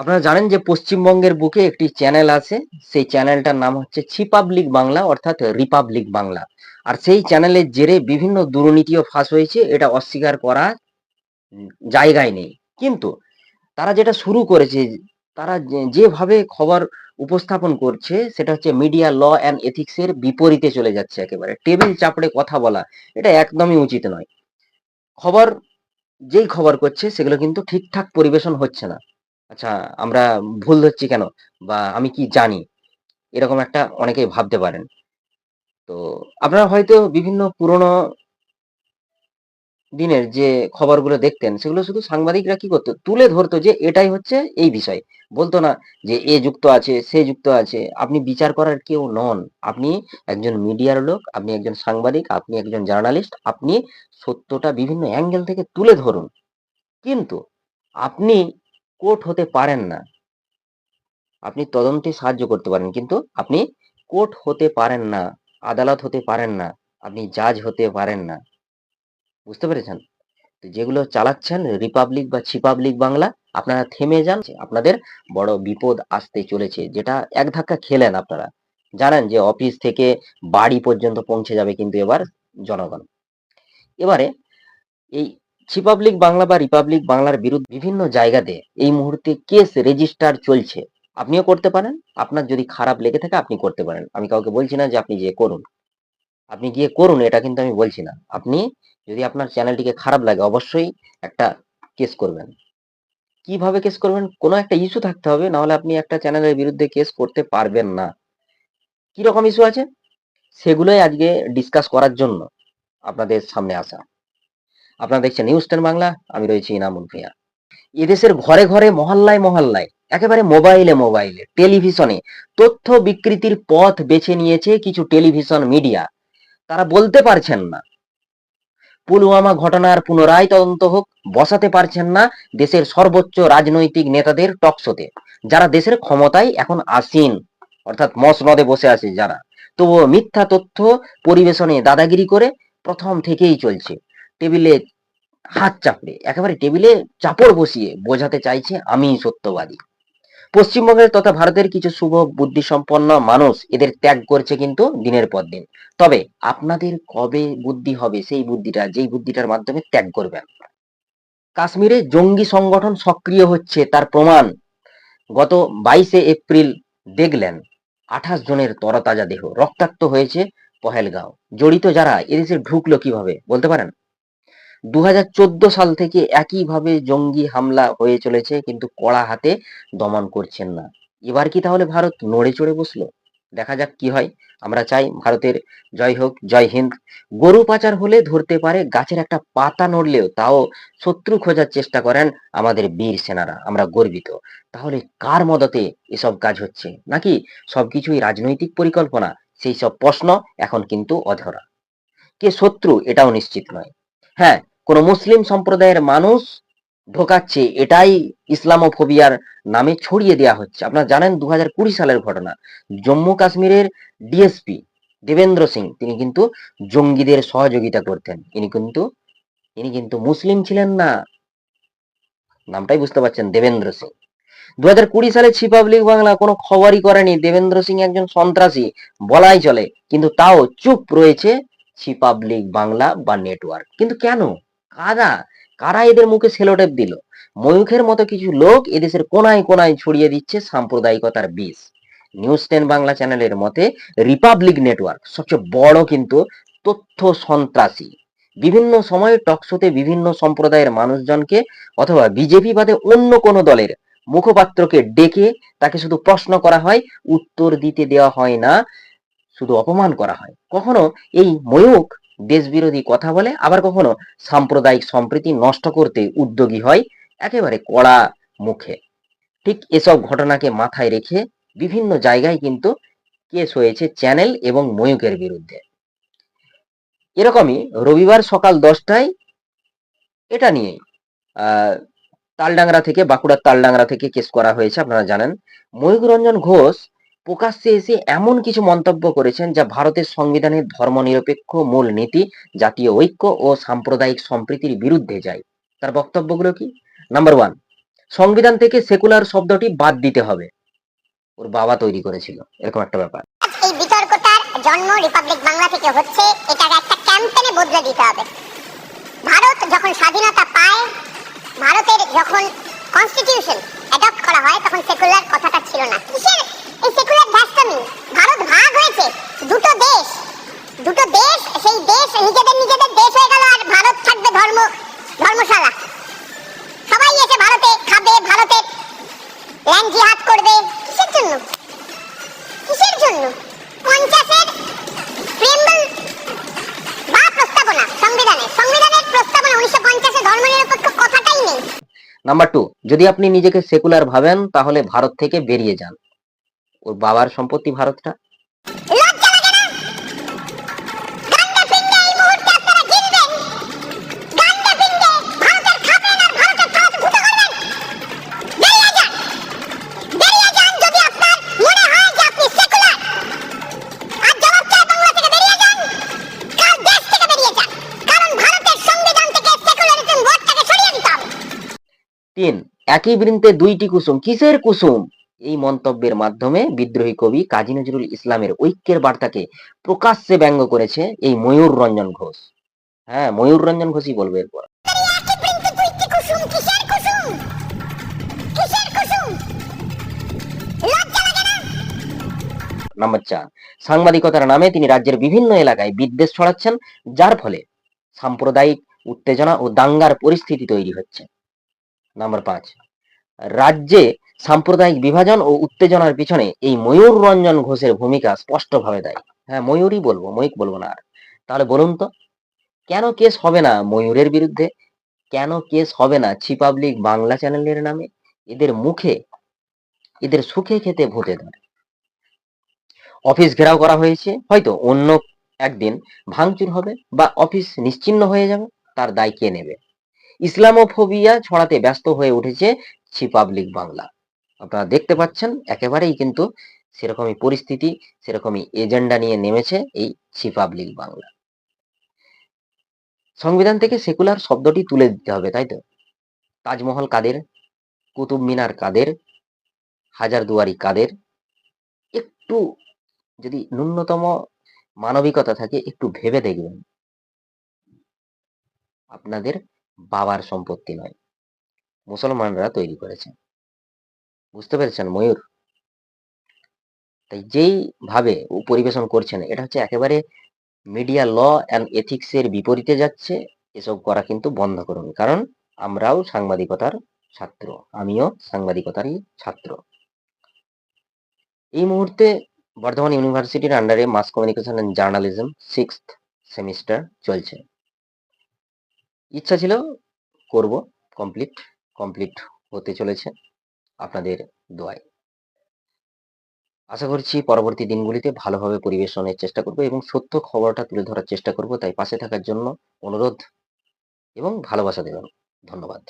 আপনারা জানেন যে পশ্চিমবঙ্গের বুকে একটি চ্যানেল আছে, সেই চ্যানেলটার নাম হচ্ছে ছিপাবলিক বাংলা অর্থাৎ রিপাবলিক বাংলা আর সেই চ্যানেলের জেরে বিভিন্ন দুর্নীতিও ফাঁস হয়েছে, এটা অস্বীকার করা জায়গায় নেই। কিন্তু তারা যেটা শুরু করেছে, তারা যেভাবে খবর উপস্থাপন করছে, সেটা হচ্ছে মিডিয়া ল অ্যান্ড এথিক্সের বিপরীতে চলে যাচ্ছে একেবারে। টেবিল চাপড়ে কথা বলা, এটা একদমই উচিত নয়। খবর, যেই খবর করছে, সেগুলো কিন্তু ঠিকঠাক পরিবেশন হচ্ছে না। আচ্ছা আমরা ভুল ধরছি কেন? বা আমি কি জানি? এরকম একটা অনেকেই ভাবতে পারেন। তো আপনারা হয়তো বিভিন্ন পুরনো দিনের যে খবরগুলো দেখতেন, সেগুলো শুধু সাংবাদিকরা কি করতো? তুলে ধরতো যে এটাই হচ্ছে এই বিষয়। বলতো না যে এ যুক্ত আছে, সে যুক্ত আছে। আপনি বিচার করার কেউ নন। আপনি একজন মিডিয়ার লোক, আপনি একজন সাংবাদিক, আপনি একজন জার্নালিস্ট, আপনি সত্যটা বিভিন্ন অ্যাঙ্গেল থেকে তুলে ধরুন। কিন্তু আপনি কোর্ট হতে পারেন না। আপনি তদন্তে সাহায্য করতে পারেন, কিন্তু আপনি কোর্ট হতে পারেন না, আদালত হতে পারেন না, আপনি জাজ হতে পারেন না। বুঝতে পেরেছেন? তো যেগুলো চালাচ্ছেন রিপাবলিক বা ছিপাবলিক বাংলা, আপনারা থেমে যান। আপনাদের বড় বিপদ আসতে চলেছে, যেটা এক ধাক্কা খেলেন আপনারা। জানেন যে অফিস থেকে বাড়ি পর্যন্ত পৌঁছে যাবে কিন্তু এবার জনগণ। এবারে এই ছিপাবলিক বাংলা বা রিপাবলিক বাংলার বিরুদ্ধে বিভিন্ন জায়গাতে এই মুহূর্তে কেস রেজিস্টার চলছে। আপনিও করতে পারেন, আপনার যদি খারাপ লেগে থাকে আপনি করতে পারেন। আমি কাউকে বলছি না যে আপনি গিয়ে করুন। আপনি গিয়ে করুন, এটা কিন্তু আমি বলছি না। আপনি যদি আপনার চ্যানেলটিকে খারাপ লাগে, অবশ্যই একটা কেস করবেন। কীভাবে কেস করবেন? কোনো একটা ইস্যু থাকতে হবে, নাহলে আপনি একটা চ্যানেলের বিরুদ্ধে কেস করতে পারবেন না। কি রকম ইস্যু আছে? সেগুলোই আজকে ডিসকাস করার জন্য আপনাদের সামনে আসা। আপনারা দেখছেন নিউজ টেন বাংলা আমি রয়েছি ইনামুল ভূঁইয়া। এদেশের ঘরে ঘরে, মহল্লায় মহল্লায়, একেবারে মোবাইলে মোবাইলে, টেলিভিশনে তথ্য বিকৃতির পথ বেছে নিয়েছে কিছু টেলিভিশন মিডিয়া। তারা বলতে পারছেন না। পুলওয়ামা ঘটনার পুনরায় তদন্ত হোক, বসাতে পারছেন না দেশের সর্বোচ্চ রাজনৈতিক নেতাদের টকশোতে যারা দেশের ক্ষমতায় এখন আসীন, অর্থাৎ মসনদে বসে আছে যারা। তবুও মিথ্যা তথ্য পরিবেশনে দাদাগিরি করে প্রথম থেকেই চলছে। টেবিলে হাত চাপড়ে, একেবারে টেবিলে চাপড় বসিয়ে বোঝাতে চাইছে আমি সত্যবাদী। পশ্চিমবঙ্গের তথা ভারতের কিছু শুভ, বুদ্ধিসম্পন্ন মানুষ এদের ত্যাগ করছে কিন্তু দিনের পর দিন। তবে আপনাদের কবে বুদ্ধি হবে সেই বুদ্ধিটা, যেই বুদ্ধিটার মাধ্যমে ত্যাগ করবেন কাশ্মীরে জঙ্গি সংগঠন সক্রিয় হচ্ছে তার প্রমাণ। গত বাইশে এপ্রিল দেখলেন, আঠাশ জনের তরতাজা দেহ, রক্তাক্ত হয়েছে পহেলগাঁও। জড়িত যারা, এদেশে ঢুকলো কীভাবে, বলতে পারেন? দু হাজার চোদ্দ সাল থেকে একইভাবে জঙ্গি হামলা হয়ে চলেছে, কিন্তু কড়া হাতে দমন করছেন না। এবার কি তাহলে ভারত নড়ে চড়ে বসল? দেখা যাক কি হয়। আমরা চাই ভারতের জয় হোক, জয় হিন্দ। গরু পাচার হলে ধরতে পারে গাছের একটা পাতা নড়লেও তাও শত্রু খোঁজার চেষ্টা করেন আমাদের বীর সেনারা, আমরা গর্বিত। তাহলে কার মদতে এসব কাজ হচ্ছে? নাকি সবকিছুই রাজনৈতিক পরিকল্পনা? সেই সব প্রশ্ন এখন কিন্তু অধরা। কে শত্রু এটাও নিশ্চিত নয়। হ্যাঁ কোন মুসলিম সম্প্রদায়ের মানুষ ঢোকাচ্ছে, এটাই ইসলামোফোবিয়ার নামে ছড়িয়ে দেওয়া হচ্ছে। আপনারা জানেন দু সালের ঘটনা। জম্মু কাশ্মীরের ডিএসপি দেবেন্দ্র সিং, তিনি কিন্তু জঙ্গিদের সহযোগিতা করতেন। ইনি কিন্তু ইনি কিন্তু মুসলিম ছিলেন না। নামটাই বুঝতে পারছেন দেবেন্দ্র সিং। দু হাজার কুড়ি সালে ছিপাবলিক বাংলা কোনো খবরই করেনি। দেবেন্দ্র সিং একজন সন্ত্রাসী, বলাই চলে। কিন্তু তাও চুপ রয়েছে ছিপাবলিক বাংলা বা নেটওয়ার্ক কিন্তু কেন? কারা? কারা এদের মুখে সেলোটেপ দিল? ময়ূখের মতো কিছু লোক এদেশের কোনায় কোনায় ছড়িয়ে দিচ্ছে সাম্প্রদায়িকতার বিষ। নিউজ টেন বাংলা চ্যানেলের মতে, রিপাবলিক নেটওয়ার্ক সবচেয়ে বড় কিন্তু তথ্য সন্ত্রাসী। বিভিন্ন সময়ে টকশোতে বিভিন্ন সম্প্রদায়ের মানুষজনকে অথবা বিজেপি বাদে অন্য কোনো দলের মুখপাত্রকে ডেকে তাকে শুধু প্রশ্ন করা হয়, উত্তর দিতে দেওয়া হয় না, শুধু অপমান করা হয়। কখনো এই ময়ূক দেশবিরোধী কথা বলে, আবার কখনো সাম্প্রদায়িক সম্প্রীতি নষ্ট করতে উদ্যোগী হয় একেবারে কড়া মুখে। ঠিক এসব ঘটনাকে মাথায় রেখে বিভিন্ন জায়গায় কিন্তু কেস হয়েছে চ্যানেল এবং ময়ূকের বিরুদ্ধে। এরকমই রবিবার সকাল দশটায় এটা নিয়েই তালডাংরা থেকে, বাঁকুড়ার তালডাংরা থেকে কেস করা হয়েছে, আপনারা জানেন। ময়ূক রঞ্জন ঘোষ প্রকাশ্যে এসে এমন কিছু মন্তব্য করেছেন যা ভারতের সংবিধানের ধর্মনিরপেক্ষ মূল নীতি, জাতীয় ঐক্য ও সাম্প্রদায়িক সম্প্রীতির বিরুদ্ধে যায়। তার বক্তব্যগুলো কি? নাম্বার ওয়ান সংবিধান থেকে সেকুলার শব্দটি বাদ দিতে হবে। ওর বাবা তৈরি করেছিল। এরকম একটা ব্যাপার। এই বিতর্কটার জন্ম রিপাবলিক বাংলা থেকে হচ্ছে, এটাকে একটা ক্যাম্পেনে বদলে দিতে হবে। ভারত যখন স্বাধীনতা পায়, ভারতের যখন কনস্টিটিউশন অ্যাডপ্ট করা হয়, তখন সেকুলার কথাটা ছিল না। কিসের নিজেদের নিজেদের দেশ হয়ে গেল আর ভারত থাকবে ধর্ম, ধর্মশালা। সবাই এসে ভারতে খাবে ভারতের ল্যান্ড জিহাদ করবে। কিসের জন্য? কিসের জন্য? পঞ্চাশের বা প্রস্তাবনা, সংবিধানের। সংবিধানের প্রস্তাবনা উনিশশো পঞ্চাশে কথাটাই নেই। নাম্বার টু যদি আপনি নিজেকে সেকুলার ভাবেন, তাহলে ভারত থেকে বেরিয়ে যান। ওর বাবার সম্পত্তি ভারতটা। একই বৃন্তে দুইটি কুসুম। কিসের কুসুম? এই মন্তব্যের মাধ্যমে বিদ্রোহী কবি কাজী নজরুল ইসলামের ঐক্যের বার্তাকে প্রকাশ্যে ব্যঙ্গ করেছে এই ময়ূর রঞ্জন ঘোষ। হ্যাঁ ময়ূর রঞ্জন ঘোষই বলবে এরপর। নাম্বার চার সাংবাদিকতার নামে তিনি রাজ্যের বিভিন্ন এলাকায় বিদ্বেষ ছড়াচ্ছেন যার ফলে সাম্প্রদায়িক উত্তেজনা ও দাঙ্গার পরিস্থিতি তৈরি হচ্ছে। নাম্বার পাঁচ। রাজ্যে সাম্প্রদায়িক বিভাজন ও উত্তেজনার পিছনে এই ময়ূর রঞ্জন ঘোষের ভূমিকা স্পষ্টভাবে দেয়। হ্যাঁ ময়ূরই বলব, ময়ূক বলব না আর। তাহলে বলুন তো, কেন কেস হবে না ময়ূরের বিরুদ্ধে? কেন কেস হবে না ছিপাবলিক বাংলা চ্যানেলের নামে? এদের মুখে, এদের সুখে খেতে ভূতে ধরে। অফিস ঘেরাও করা হয়েছে, হয়তো অন্য একদিন ভাঙচুর হবে বা অফিস নিশ্চিন্ন হয়ে যাবে, তার দায় কে নেবে? ইসলামোফোবিয়া ছড়াতে ব্যস্ত হয়ে উঠেছে ছি পাবলিক বাংলা। আপনারা দেখতে পাচ্ছেন, একেবারেই কিন্তু সেরকমই পরিস্থিতি, সেরকমই এজেন্ডা নিয়ে নেমেছে এই ছি পাবলিক বাংলা। সংবিধান থেকে সেকুলার শব্দটি তুলে দিতে হবে, তাই তো? তাজমহল কাদের? কুতুব মিনার কাদের? হাজারদুয়ারি কাদের? একটু যদি ন্যূনতম মানবিকতা থাকে, একটু ভেবে দেখবেন। আপনাদের বাবার সম্পত্তি নয়। মুসলমানরা তৈরি করেছে বুঝতে পেরেছেন ময়ূর? তাই যেই ভাবে ও পরিবেশন করছেন, এটা হচ্ছে একেবারে মিডিয়া, ল অ্যান্ড এথিক্স এর বিপরীতে যাচ্ছে, এসব করা কিন্তু বন্ধ করুন। কারণ আমরাও সাংবাদিকতার ছাত্র, আমিও সাংবাদিকতারই ছাত্র। এই মুহূর্তে বর্ধমান ইউনিভার্সিটির আন্ডারে mass communication and journalism six semester চলছে। ইচ্ছা ছিল করব কমপ্লিট কমপ্লিট হতে চলেছে আপনাদের দোয়ায়। আশা করছি পরবর্তী দিনগুলিতে ভালোভাবে পরিবেশনের চেষ্টা করব এবং সত্য খবরটা তুলে ধরার চেষ্টা করব। তাই পাশে থাকার জন্য অনুরোধ এবং ভালোবাসা দেবেন। ধন্যবাদ।